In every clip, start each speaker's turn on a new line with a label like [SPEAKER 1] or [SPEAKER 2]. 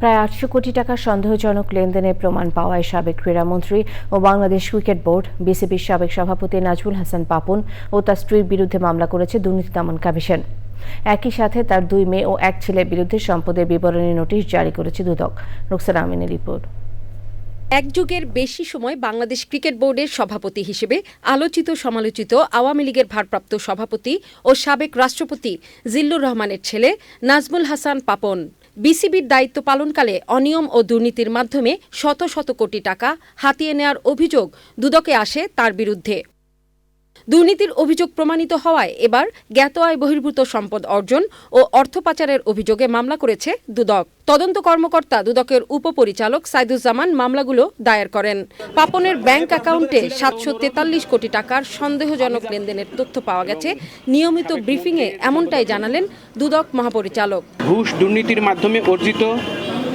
[SPEAKER 1] প্রায় আটশো কোটি টাকা সন্দেহজনক লেনদেনের প্রমাণ পাওয়ায় সাবেক ক্রীড়ামন্ত্রী ও বাংলাদেশ ক্রিকেট বোর্ড, বিসিবির সাবেক সভাপতি নাজমুল হাসান পাপন ও তার স্ত্রীর বিরুদ্ধে মামলা করেছে দুর্নীতি দমন কমিশন। একই সাথে তার দুই মেয়ে ও এক ছেলের বিরুদ্ধে সম্পদের বিবরণী নোটিশ জারি করেছে দুদক। রুকসানা আমিনের রিপোর্ট।
[SPEAKER 2] এক যুগের বেশি সময় বাংলাদেশ ক্রিকেট বোর্ডের সভাপতি হিসেবে আলোচিত সমালোচিত আওয়ামী লীগের ভারপ্রাপ্ত সভাপতি ও সাবেক রাষ্ট্রপতি জিল্লুর রহমানের ছেলে নাজমুল হাসান পাপন। বিসিবির দায়িত্ব পালনকালে অনিয়ম ও দুর্নীতির মাধ্যমে শত শত কোটি টাকা হাতিয়ে নেওয়ার অভিযোগ দুদকে আসে তার বিরুদ্ধে। দুর্নীতির অভিযোগ প্রমাণিত হওয়ায় এবার জ্ঞাত আয় বহির্ভূত সম্পদ অর্জন ও অর্থ পাচারের অভিযোগে মামলা করেছে দুদক। তদন্ত কর্মকর্তা দুদকের উপপরিচালক সাইদুজ্জামান মামলাগুলো দায়ের করেন। পাপনের ব্যাংক অ্যাকাউন্টে সাতশো তেতাল্লিশ কোটি টাকার সন্দেহজনক লেনদেনের তথ্য পাওয়া গেছে। নিয়মিত ব্রিফিংয়ে এমনটাই জানালেন দুদক মহাপরিচালক।
[SPEAKER 3] ঘুষ দুর্নীতির মাধ্যমে অর্জিত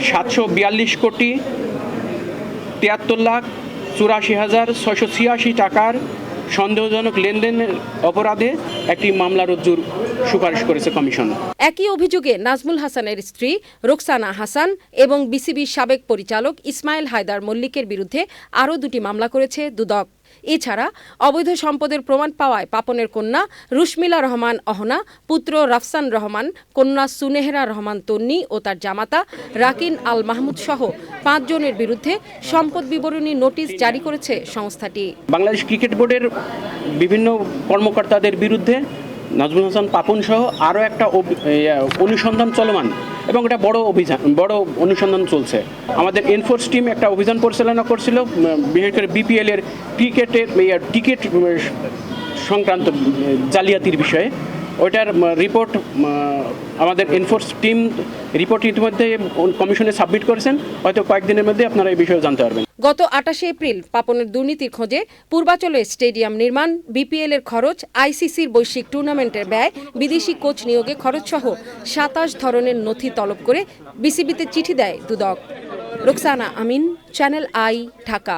[SPEAKER 3] সাতশো বিয়াল্লিশ কোটি তিয়াত্তর লাখ চুরাশি হাজার ছয়শো ছিয়াশি টাকার সন্দেহজনক লেনদেনের অপরাধে একটি মামলা রজ্জুর সুপারিশ করেছে কমিশন।
[SPEAKER 2] একই অভিযোগে নাজমুল হাসানের স্ত্রী রোকসানা হাসান এবং বিসিবির সাবেক পরিচালক ইসমাইল হায়দার মল্লিকের বিরুদ্ধে আরও দুটি মামলা করেছে দুদক। এছাড়া অবৈধ সম্পদের প্রমাণ পাওয়ায় পাপনের কন্যা রুশমিলা রহমান অহনা, পুত্র রাফসান রহমান, কন্যা সুনেহরা রহমান তন্নি ও তার জামাতা রাকিন আল মাহমুদ সহ পাঁচজনের বিরুদ্ধে সম্পদ বিবরণী নোটিশ জারি করেছে সংস্থাটি।
[SPEAKER 3] বাংলাদেশ ক্রিকেট বোর্ডের বিভিন্ন কর্মকর্তাদের বিরুদ্ধে নাজমুল হাসান পাপন সহ আরও একটা অনুসন্ধান চলমান। এবং এটা বড় অভিযান, বড় অনুসন্ধান চলছে। আমাদের এনফোর্স টিম একটা অভিযান পরিচালনা করছিল বিশেষ করে বিপিএল এর ক্রিকেটের টিকিট সংক্রান্ত জালিয়াতির বিষয়ে। ওইটার রিপোর্ট আমাদের এনফোর্স টিম রিপোর্ট ইতিমধ্যে কমিশনে সাবমিট করেছেন। হয়তো কয়েকদিনের মধ্যে আপনারা এই বিষয়ে জানতে পারবেন।
[SPEAKER 2] গত আটাশে এপ্রিল পাপনের দুর্নীতির খোঁজে পূর্বাচলে স্টেডিয়াম নির্মাণ বিপিএল এর খরচ, আইসিসির বৈশ্বিক টুর্নামেন্টের ব্যয়, বিদেশি কোচ নিয়োগে খরচ সহ সাতাশ ধরনের নথি তলব করে বিসিবিতে চিঠি দেয় দুদক। Roksana Amin, channel I, Dhaka.